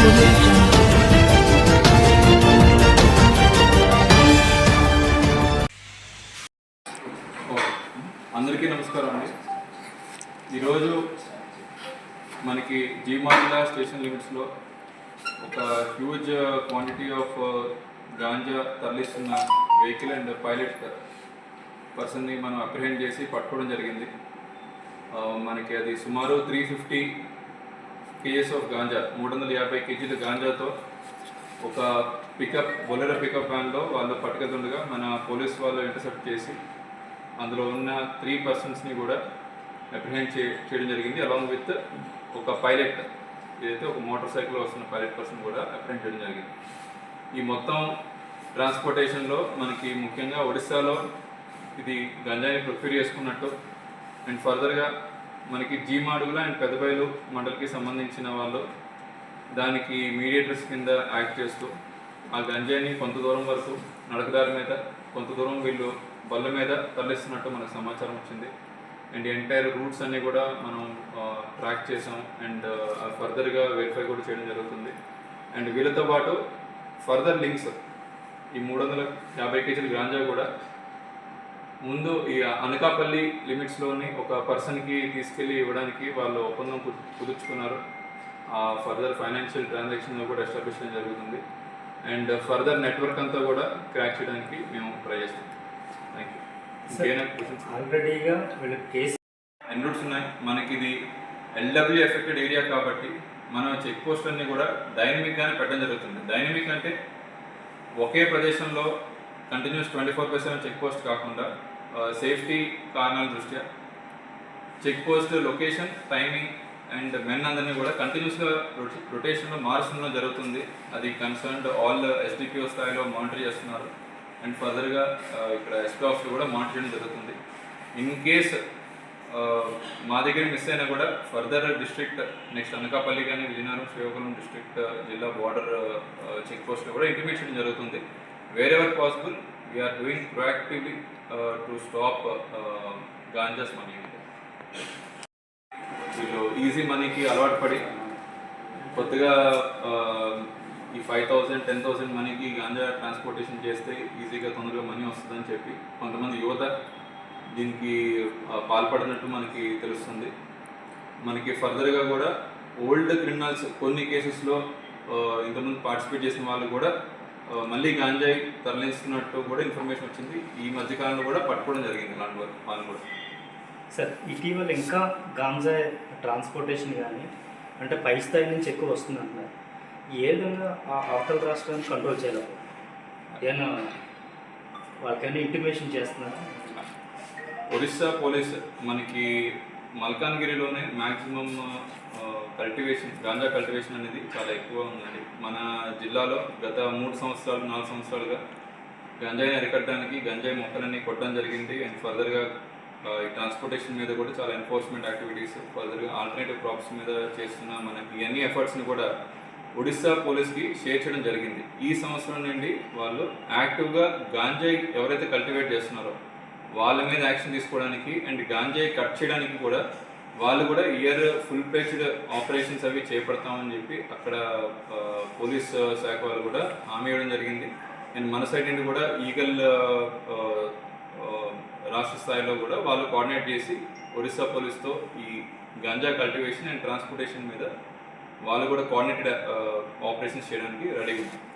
అందరికీ నమస్కారం అండి. ఈరోజు మనకి జీమాజిలా స్టేషన్ లిమిట్స్లో ఒక హ్యూజ్ క్వాంటిటీ ఆఫ్ గాంజా తరలిస్తున్న వెహికల్ అండ్ పైలట్ పర్సన్ని మనం అప్రిహెండ్ చేసి పట్టుకోవడం జరిగింది. Uh, మనకి అది సుమారు three fifty kgs of ganja. మూడు వందల యాభై కేజీల గాంజాతో ఒక పికప్ బొలెరో పికప్ వ్యాన్లో వాళ్ళు పట్టుకెళ్తుండగా మన పోలీస్ వాళ్ళు ఇంటర్సెప్ట్ చేసి అందులో ఉన్న త్రీ పర్సన్స్ని కూడా అప్రిహెండ్ చే చేయడం జరిగింది. అలాంగ్ విత్ ఒక పైలట్ ఏదైతే ఒక మోటార్ సైకిల్ వస్తున్న పైలట్ పర్సన్ కూడా అప్రిహెండ్ చేయడం జరిగింది. ఈ మొత్తం ట్రాన్స్పోర్టేషన్లో మనకి ముఖ్యంగా ఒడిస్సాలో ఇది గంజాయిని ప్రొక్యూర్ చేసుకున్నట్టు. అండ్ ఫర్దర్గా మనకి జీమాడుగుల అండ్ పెద్దబయలు మండలికి సంబంధించిన వాళ్ళు దానికి మీడియేటర్స్ కింద యాక్ట్ చేస్తూ ఆ గంజాయిని కొంత దూరం వరకు నడకదారి మీద కొంత దూరం వీళ్ళు బల్ల మీద తరలిస్తున్నట్టు మనకు సమాచారం వచ్చింది. అండ్ ఎంటైర్ రూట్స్ అన్నీ కూడా మనం ట్రాక్ చేసాం అండ్ ఫర్దర్గా వెరిఫై కూడా చేయడం జరుగుతుంది. అండ్ వీళ్ళతో పాటు ఫర్దర్ లింక్స్ ఈ మూడు వందల యాభై కేజీల గాంజా కూడా ముందు ఈ అనకాపల్లి లిమిట్స్లోని ఒక పర్సన్కి తీసుకెళ్ళి ఇవ్వడానికి వాళ్ళు ఒప్పందం కుదుర్చుకున్నారు. ఆ ఫర్దర్ ఫైనాన్షియల్ ట్రాన్సాక్షన్ కూడా ఎస్టాబ్లిష్ చేయడం జరుగుతుంది. అండ్ ఫర్దర్ నెట్వర్క్ అంతా కూడా క్రాక్ చేయడానికి మేము ట్రై చేస్తాం. థ్యాంక్ యూ ఆల్రెడీగా వీళ్ళు కేసు ఎన్ని రూట్స్ ఉన్నాయి? మనకి ఇది ఎల్డబ్ల్యూ ఎఫెక్టెడ్ ఏరియా కాబట్టి మనం చెక్ పోస్ట్ అన్ని కూడా డైనమిక్గానే పెట్టడం జరుగుతుంది. డైనమిక్ అంటే ఒకే ప్రదేశంలో continuous twenty four by seven check post కాకుండా uh, సేఫ్టీ కారణాల దృష్ట్యా check post location timing and men అందరినీ కూడా కంటిన్యూస్గా రొటేషన్లో మార్చడం జరుగుతుంది. అది కన్సర్న్డ్ ఆల్ ఎస్డిపిఓ స్థాయిలో మానిటర్ చేస్తున్నారు. అండ్ ఫర్దర్గా uh, ఇక్కడ ఎస్పీ ఆఫీస్ కూడా మానిటర్ చేయడం జరుగుతుంది. ఇన్ కేస్ uh, మా దగ్గర మిస్ అయినా కూడా ఫర్దర్ డిస్ట్రిక్ట్ నెక్స్ట్ అనకాపల్లి కానీ విజయనగరం శ్రీకాకుళం డిస్ట్రిక్ట్ జిల్లా బార్డర్ చెక్ పోస్ట్లో కూడా ఇంటిమేట్ చేయడం జరుగుతుంది. Wherever possible proactively uh, to to stop ganja smuggling వీళ్ళు ఈజీ మనీకి అలవాటు పడి కొద్దిగా ఈ ఫైవ్ థౌసండ్ టెన్ థౌసండ్ మనీకి గాంజా ట్రాన్స్పోర్టేషన్ చేస్తే ఈజీగా తొందరగా మనీ వస్తుందని చెప్పి కొంతమంది యువత దీనికి పాల్పడినట్టు మనకి తెలుస్తుంది. మనకి ఫర్దర్గా కూడా ఓల్డ్ క్రిమినల్స్ కొన్ని కేసెస్లో ఇంతకుముందు పార్టిసిపేట్ చేసిన వాళ్ళు కూడా మళ్ళీ గాంజాయి తరలిస్తున్నట్టు కూడా ఇన్ఫర్మేషన్ వచ్చింది. ఈ మధ్యకాలంలో కూడా పట్టుకోవడం జరిగింది ఇలాంటి వాళ్ళు కూడా. సార్ ఇటీవల ఇంకా గాంజా ట్రాన్స్పోర్టేషన్ కానీ అంటే పై స్థాయి నుంచి ఎక్కువ వస్తుంది అంటున్నారు. ఏ విధంగా ఆ అవతల రాష్ట్రాన్ని కంట్రోల్ చేయాలి? ఏమైనా వాళ్ళకైనా ఇంటిమేషన్ చేస్తున్నారా? ఒరిస్సా పోలీస్ మనకి మల్కాన్గిరిలోనే మ్యాక్సిమం కల్టివేషన్ గాంజా కల్టివేషన్ అనేది చాలా ఎక్కువ ఉందండి. మన జిల్లాలో గత మూడు సంవత్సరాలు నాలుగు సంవత్సరాలుగా గంజాయిని అరికట్టడానికి గంజాయి మొక్కలన్నీ కొట్టడం జరిగింది. అండ్ ఫర్దర్గా ఈ ట్రాన్స్పోర్టేషన్ మీద కూడా చాలా ఎన్ఫోర్స్మెంట్ యాక్టివిటీస్ ఫర్దర్గా ఆల్టర్నేటివ్ క్రాప్స్ మీద చేస్తున్న మనకి అన్ని ఎఫర్ట్స్ని కూడా ఒడిస్సా పోలీస్కి షేర్ చేయడం జరిగింది. ఈ సంవత్సరం నుండి వాళ్ళు యాక్టివ్గా గాంజాయి ఎవరైతే కల్టివేట్ చేస్తున్నారో వాళ్ళ మీద యాక్షన్ తీసుకోవడానికి అండ్ గాంజాయి కట్ చేయడానికి కూడా వాళ్ళు కూడా ఇయర్ ఫుల్ పేజ్డ్ ఆపరేషన్స్ అవి చేపడతామని చెప్పి అక్కడ పోలీస్ శాఖ వాళ్ళు కూడా హామీ ఇవ్వడం జరిగింది. అండ్ మన సైడ్ నుండి కూడా ఈగల్ రాష్ట్ర స్థాయిలో కూడా వాళ్ళు కోఆర్డినేట్ చేసి ఒరిస్సా పోలీస్తో ఈ గంజా కల్టివేషన్ అండ్ ట్రాన్స్పోర్టేషన్ మీద వాళ్ళు కూడా కోఆర్డినేటెడ్ ఆపరేషన్స్ చేయడానికి రెడీగా ఉన్నారు.